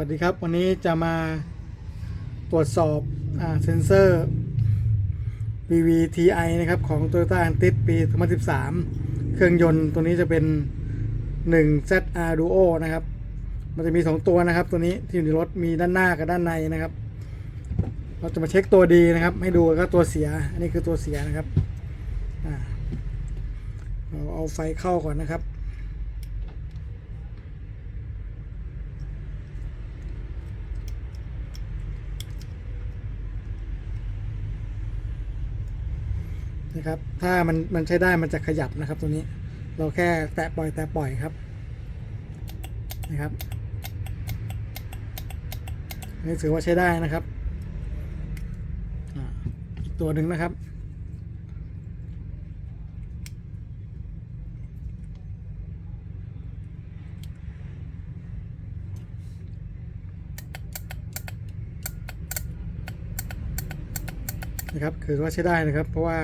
วัสดีครับ วันนี้จะมาตรวจสอบอเซนเซอร์ PVTi นะครับ ของ Toyota Antis ปี 2013 เครื่องยนต์ตัวนี้จะเป็น 1 ZR Duo นะครับ มันจะมี 2 ตัวนะครับ ตัวนี้ที่อยู่ในรถมีด้านหน้ากับด้านในนะครับ เราจะมาเช็คตัวดีนะครับ ให้ดูก็ตัวเสีย อันนี้คือตัวเสียนะครับเราเอาไฟเข้าก่อนนะครับ นะครับ ถ้ามันมันใช้ได้มันจะขยับนะครับ ตัวนี้เราแค่แตะปล่อยแตะปล่อยครับนะครับนี่ถือว่าใช้ได้นะครับอีกตัวหนึ่งนะครับนะครับคือว่าใช้ได้นะครับ เพราะว่า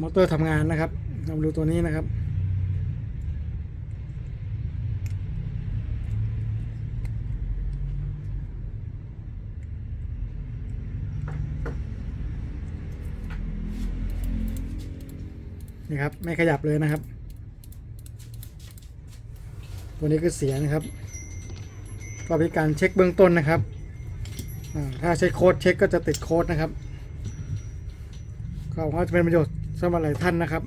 มอเตอร์ทำงานนะครับเราดูตัวนี้นะครับ นี่ครับ ไม่ขยับเลยนะครับ ตัวนี้คือเสียนะครับ ก็เป็นการเช็คเบื้องต้นนะครับ ถ้าใช้โค้ดเช็คก็จะติดโค้ดนะครับ ก็หวังว่าจะเป็นประโยชน์สำหรับหลายท่านนะครับ